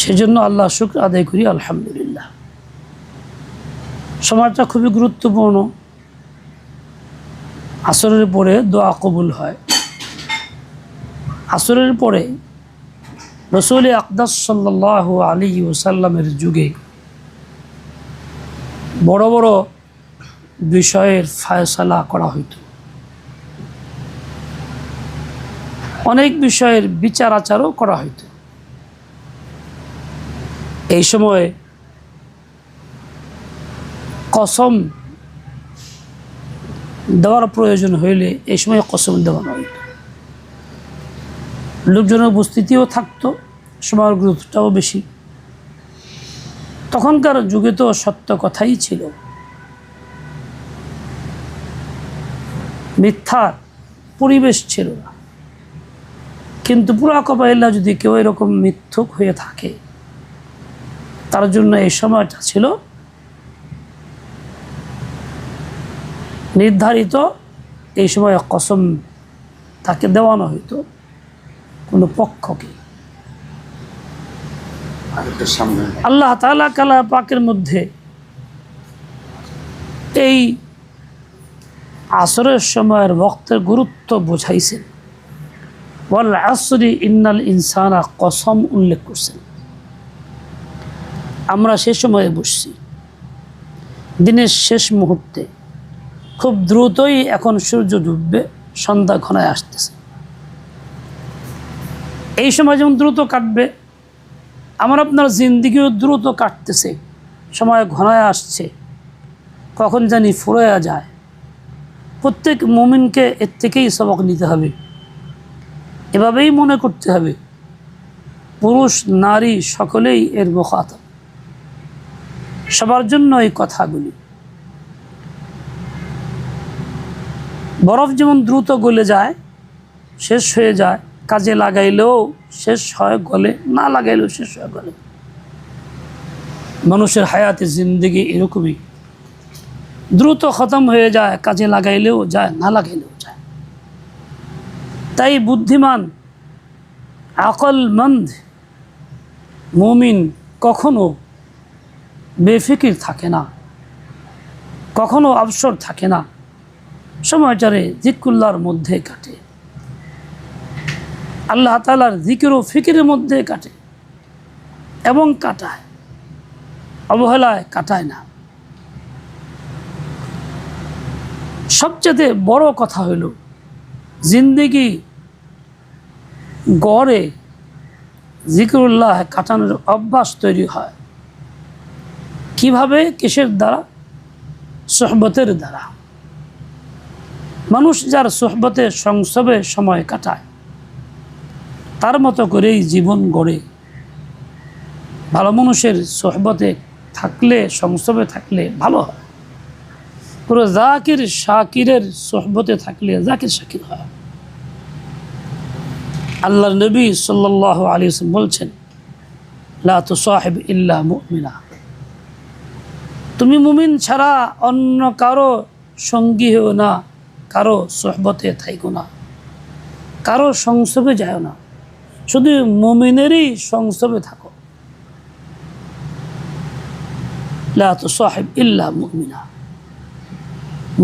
সেজন্য আল্লাহ শুক্র আদায় করি, আলহামদুলিল্লাহ। সময়টা খুবই গুরুত্বপূর্ণ। আসরের পরে দোয়া কবুল হয়। আসরের পরে রসুল আকদাস সাল্লাহ আলী ওসাল্লামের যুগে বড় বড় বিষয়ের ফায়সালা করা হইত। অনেক বিষয়ের বিচার আচারও করা হইত। এই সময় কসম দেওয়ার প্রয়োজন হইলে এই সময় কসম দেওয়ানো হইত লোকজনের উপস্থিতিও থাকতো সময়ের গুরুত্বটাও বেশি। তখনকার যুগে তো সত্য কথাই ছিল। মিথ্যার পরিবেশ ছিল না। কিন্তু পুরা কবাইল্লা যদি কেউ এরকম মিথ্যুক হয়ে থাকে তার জন্য এই সময়টা ছিল নির্ধারিত এই সময় কসম তাকে দেওয়ানো হইতো কোনো পক্ষকে। আল্লাহ তালা কালা পাকের মধ্যে এই আসরের সময়ের ভক্তের গুরুত্ব বোঝাইছেন। ওয়াল আসরি ইন্নাল ইনসানা কসম উল্লেখ করছেন। আমরা সে সময়ে বসছি। দিনের শেষ মুহূর্তে খুব দ্রুতই এখন সূর্য ডুববে, সন্ধ্যা ঘনায় আসতেছে। এই সময় যেমন দ্রুত কাটবে, আমার আপনার জিন্দিগিও দ্রুত কাটতেছে, সময় ঘনায় আসছে। কখন জানি ফুরোয়া যায়। প্রত্যেক মুমিনকে এর থেকেই সবক নিতে হবে। এভাবেই মনে করতে হবে। পুরুষ, নারী সকলেই এর মোখাত সবার জন্য এই কথাগুলি। বরফ যেমন দ্রুত গলে যায়, শেষ হয়ে যায়, কাজে লাগাইলেও শেষ হয় গলে, না লাগাইলেও শেষ হয় গলে। মানুষের হায়াতে জিন্দগি এরকমই। দ্রুত খতম হয়ে যায়, কাজে লাগাইলেও যায়, না লাগাইলেও যায়। তাই বুদ্ধিমান, আকলমন্দ, মুমিন কখনো বেফিকির থাকে না। কখনো অবসর থাকে না। সময়টারে জিকুল্লার মধ্যে কাটে। আল্লাহ তালার জিকির ও ফিকিরের মধ্যে কাটে। এবং কাটায়। অবহেলায় কাটায় না। সবচেয়ে বড় কথা হইল জিন্দিগি গড়ে জিকিরুল্লাহ কাটানোর অভ্যাস তৈরি হয়। কীভাবে, কিসের দ্বারা? সোহবতের দ্বারা। মানুষ যার সোহবতে সংসবে সময় কাটায়, তার মতো করেই জীবন গড়ে। ভালো মানুষের সোহবতে থাকলে, সংসবে থাকলে ভালো হয়। পুরো জাকির শাকিরের সোহবতে থাকলে জাকির শাকির হয়। আল্লাহ নবী সাল্লাহ আলী বলছেন, লা তো সাহেব ইল্লা মুমিনা। তুমি মুমিন ছাড়া অন্য কারও সঙ্গী হও না, কারও সোহবতে থাইকো না, কারও সংসবে যাও না, শুধু মুমিনেরই সংসবে থাকো। তো সাহেব ইল্লা মুমিনা।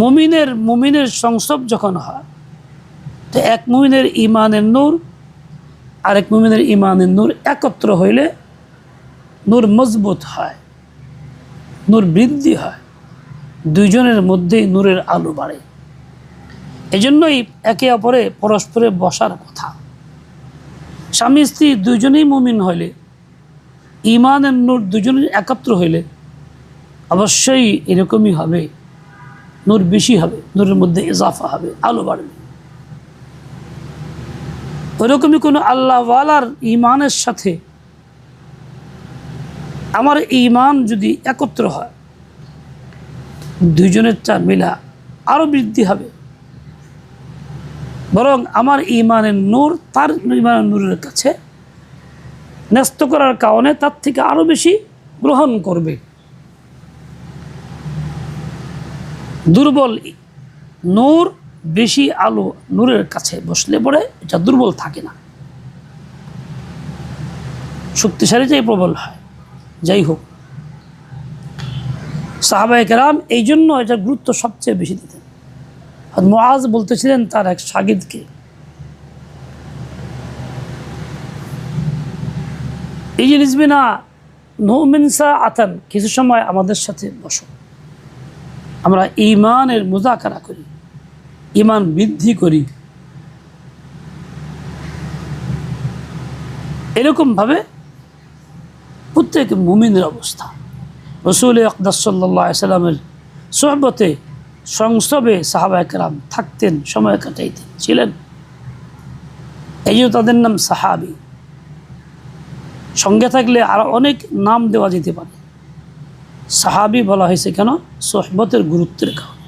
মুমিনের মুমিনের সংসব যখন হয়, তো এক মুমিনের ইমানের নূর, আরেক মুমিনের ইমানের নূর একত্র হইলে নূর মজবুত হয়। নূর বৃদ্ধি হয়। দুইজনের মধ্যেই নূরের আলো বাড়ে। এজন্যই একে অপরে পরস্পরে বসার কথা। স্বামী স্ত্রী দুজনেই মুমিন হইলে ইমানের নূর দুজনের একত্র হইলে অবশ্যই এরকমই হবে। নূর বেশি হবে, নূরের মধ্যে ইজাফা হবে, আলো বাড়বে। ওইরকমই কোনো আল্লাহওয়ালার ইমানের সাথে আমার ইমান যদি একত্র হয়, দুইজনের চা মিলা আরও বৃদ্ধি হবে। বরং আমার ইমানের নূর তার ইমানের নূরের কাছে ন্যস্ত করার কারণে তার থেকে আরও বেশি গ্রহণ করবে। দুর্বল নূর বেশি আলো নূরের কাছে বসলে পরে এটা দুর্বল থাকে না। শক্তিশালী যে প্রবল হয় যাই হোক। সাহাবাই কেরাম এই জন্য এটার গুরুত্ব সবচেয়ে বেশি দিতেন। মোয়াজ বলতেছিলেন তার এক সাগিদকে, এই যে রিজবিনা নৌমিনসা আতান, কিছু সময় আমাদের সাথে বসো। আমরা ইমানের মোজাকারা করি ইমান বৃদ্ধি করি। এরকমভাবে প্রত্যেক মুমিনের অবস্থা। রসুল আকদাস সাল্লাহ সাল্লামের সোহবতে সংসবে সাহাবা থাকতেন, সময় কাটাইতেন, ছিলেন। এই জন্য তাদের নাম সাহাবি। সঙ্গে থাকলে আরও অনেক নাম দেওয়া যেতে পারে। সাহাবি বলা হয়েছে কেন? সোহবতের গুরুত্বের কারণে।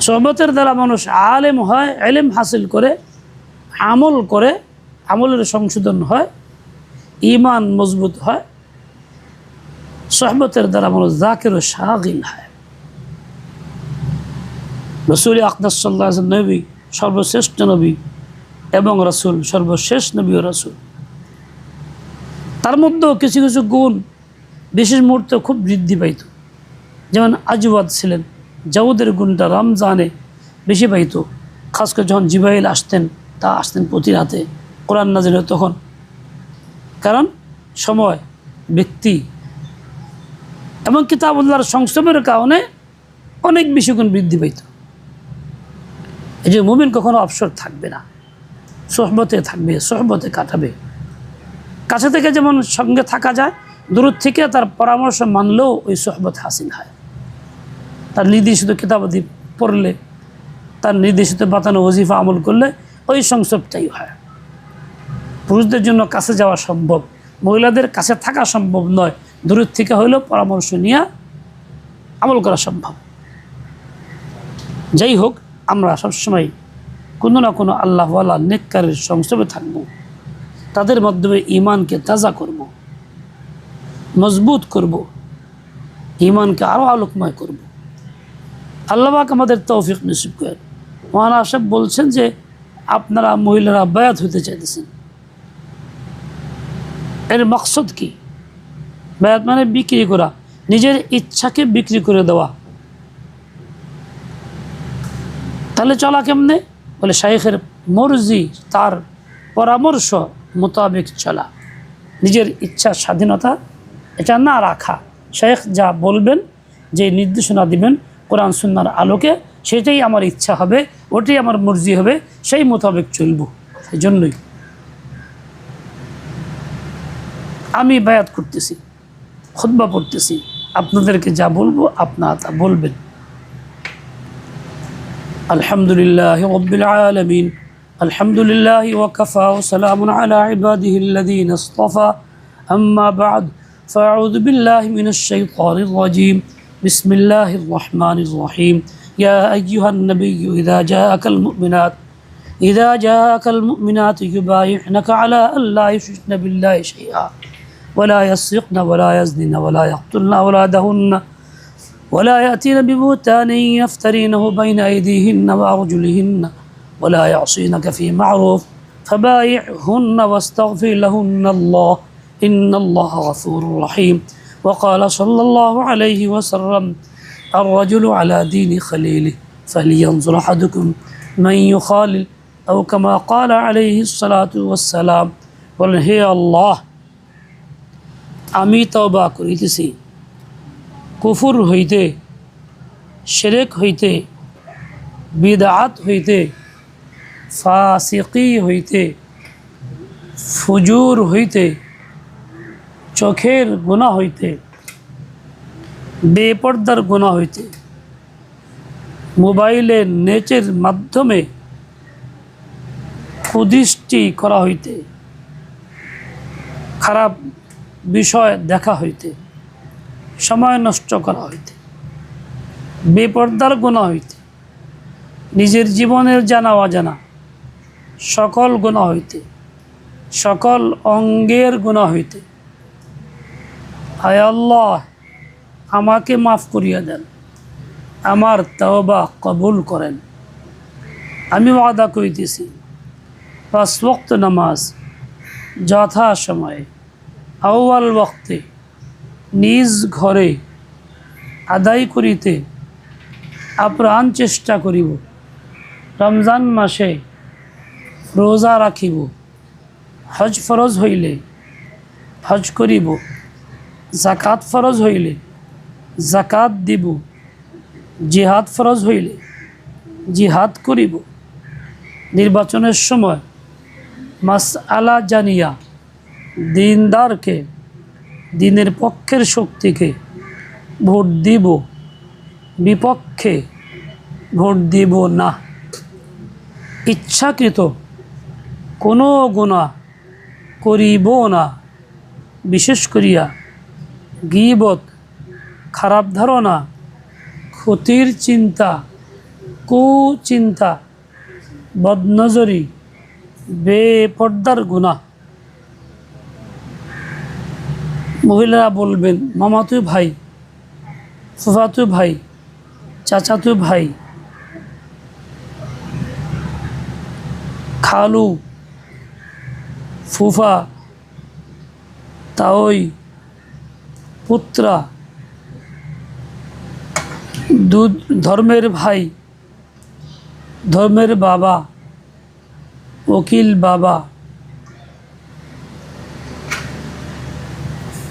সোহবতের দ্বারা মানুষ আলেম হয়, এলেম হাসিল করে, আমল করে, আমলের সংশোধন হয়। ইমান মজবুত হয়, সহবতের দ্বারা মানুষ জাকের ও শাহিল হয়। রসুল আকদাস সাল্লাহ নবী, সর্বশ্রেষ্ঠ নবী এবং রসুল, সর্বশেষ নবী ও রসুল। তার মধ্যেও কিছু কিছু গুণ বিশেষ মুহূর্তে খুব বৃদ্ধি পাইত। যেমন আজওয়াদ ছিলেন, জাউদের গুণটা রমজানে বেশি পাইত। খাস করে যখন জিবাইল আসতেন, তা আসতেন প্রতি রাতে। কোরআন নাজিল তখন সময়, ব্যক্তি এবং কিতাবুল্লাহর সংস্রবের কারণে অনেক বেশি গুণ বৃদ্ধি পাইত। এই যে মুমিন কখনো অবসর থাকবে না, সহবতে থাকবে, সহবতে কাটাবে। কাছে থেকে যেমন সঙ্গে থাকা যায়, দূর থেকে তার পরামর্শ মানলেও ওই সহবত হাসিল হয়। তার নির্দেশিত কিতাবাদি পড়লে, তার নির্দেশিত বাতানো ওজিফা আমল করলে ওই সংসবটাই হয়। পুরুষদের জন্য কাছে যাওয়া সম্ভব। মহিলাদের কাছে থাকা সম্ভব নয়। দূরের থেকে হইলেও পরামর্শ নিয়ে আমল করা সম্ভব। যাই হোক, আমরা সবসময় কোনো না কোনো আল্লাহওয়ালা নেককারের সংসবে থাকব। তাদের মাধ্যমে ইমানকে তাজা করব, মজবুত করব ইমানকে আরও আলোকময় করব। আল্লাহবাক আমাদের তৌফিক নসিব করেন। মহান আসাব বলছেন যে, আপনারা মহিলারা বায়াত হতে চাইতেছেন। এর মকসদ কি? বায়াত মানে বিক্রি করা, নিজের ইচ্ছাকে বিক্রি করে দেওয়া। তাহলে চলা কেমনে? বলে শাইখের মর্জি, তার পরামর্শ মোতাবেক চলা। নিজের ইচ্ছা স্বাধীনতা এটা না রাখা। শেখ যা বলবেন, যে নির্দেশনা দিবেন কোরআন সুন্নার আলোকে, সেটাই আমার ইচ্ছা হবে, ওটাই আমার মর্জি হবে, সেই মোতাবেক চলব। সেই জন্যই আমি বায়াত করতেছি খুতবা পড়তেছি আপনাদেরকে যা বলবো আপনারা তা বলবেন আলহামদুলিল্লাহ রব্বিল আলামিন الحمد لله وكفى وسلام على عباده الذين اصطفى أما بعد فأعوذ بالله من الشيطان الرجيم بسم الله الرحمن الرحيم يا أيها النبي إذا جاءك المؤمنات إذا جاءك المؤمنات يبايعنك على أن لا يشركن بالله شيئا ولا يسرقن ولا يزنن ولا يقتلن أولادهن ولا يأتين ببهتان يفترينه بين أيديهن وأرجلهن ولا يعصينك في معروف فبايعهن واستغفر لهن الله إن الله غفور رحيم وقال صلى الله عليه وسلم الرجل على دين خليله فلينظر أحدكم من يخالل أو كما قال عليه الصلاة والسلام قل هي الله আমি তবা করিতেছি। কুফুর হইতে, শেরেক হইতে বিদাত হইতে, ফাসিকি হইতে, ফুজুর হইতে, চোখের গুণা হইতে, বেপর্দার গুণা হইতে, মোবাইলে নেচের মাধ্যমে কুদৃষ্টি করা হইতে, খারাপ বিষয় দেখা হইতে, সময় নষ্ট করা হইতে, বেপর্দার গুণা হইতে, নিজের জীবনের জানা অজানা, সকল গুণা হইতে, সকল অঙ্গের গুণা হইতে। আল্লাহ, আমাকে মাফ করিয়া দেন, আমার তওবা কবুল করেন। আমি ওয়াদা করিতেছি, পাঁচ ওয়াক্ত নামাজ যথা সময়ে আউয়াল বক্তে নিজ ঘরে আদায় করিতে আপ্রাণ চেষ্টা করিব। রমজান মাসে রোজা রাখিব। হজ ফরজ হইলে হজ করিব। জাকাত ফরজ হইলে জাকাত দিব। জিহাদ ফরজ হইলে জিহাদ করিব। নির্বাচনের সময় মাস আলা জানিয়া দিনদারকে, দিনের পক্ষের শক্তিকে ভোট দিব, বিপক্ষে ভোট দিব না। ইচ্ছাকৃত কোনো গুণা করিব না, বিশেষ করিয়া গিবত, খারাপ ধারণা, ক্ষতির চিন্তা, কুচিন্তা, বদনজরি, বেপর্দার গুণা। মহিলারা বলবেন মামাতু ভাই ফুফাতু ভাই চাচাতু ভাই, খালু, ফুফা, তাওই, পুত্রা, দুধ, ধর্মের ভাই, ধর্মের বাবা, উকিল বাবা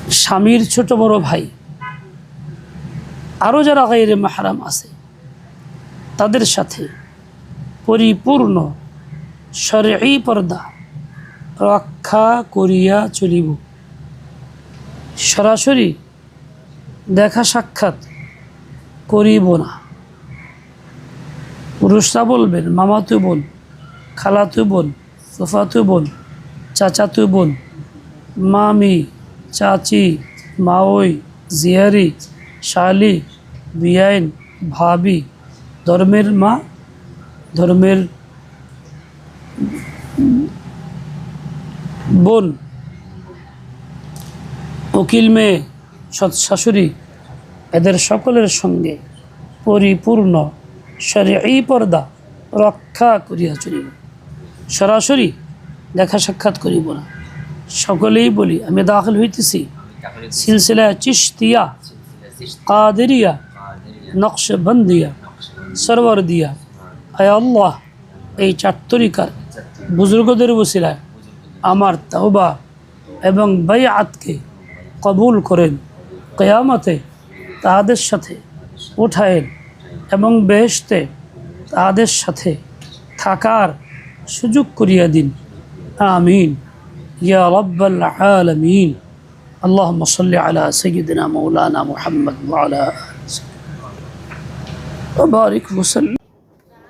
স্বামীর ছোট বড় ভাই আরও যারা গাইরে মাহারাম আছে, তাদের সাথে পরিপূর্ণ সরেই পর্দা রক্ষা করিয়া চলিব। সরাসরি দেখা সাক্ষাৎ করিব না। পুরুষরা বলবেন, মামাতু বোন, খালাতু বোন, ফুফাতু বোন, চাচাতু বোন, মামি চাচি মাওই জিয়ারি, শালি, বিয়াইন, ভাবি, ধর্মের মা, ধর্মের বোন, উকিল মেয়ে, সৎ শাশুড়ি, এদের সকলের সঙ্গে পরিপূর্ণ এই পর্দা রক্ষা করিয়া চলিব। সরাসরি দেখা সাক্ষাৎ করিব না। সকলেই বলি, আমি দাখিল হইতেছি। সিলসিলা চিস্তিয়া কাদেরিয়া নকশ বন্দিয়া সরওয়ার দিয়া আয় আল্লাহ, এই চাত্তরিকার বুজুর্গদের বসিলায় আমার তাওবা এবং বাই আতকে কবুল করেন, কেয়ামতে তাহাদের সাথে উঠায়েন এবং বেহেশতে তাহাদের সাথে থাকার সুযোগ করিয়া দিন। আমিন। يا رب العالمين. اللهم صل على سيدنا مولانا محمد وعلى آله. وبارك وسلم.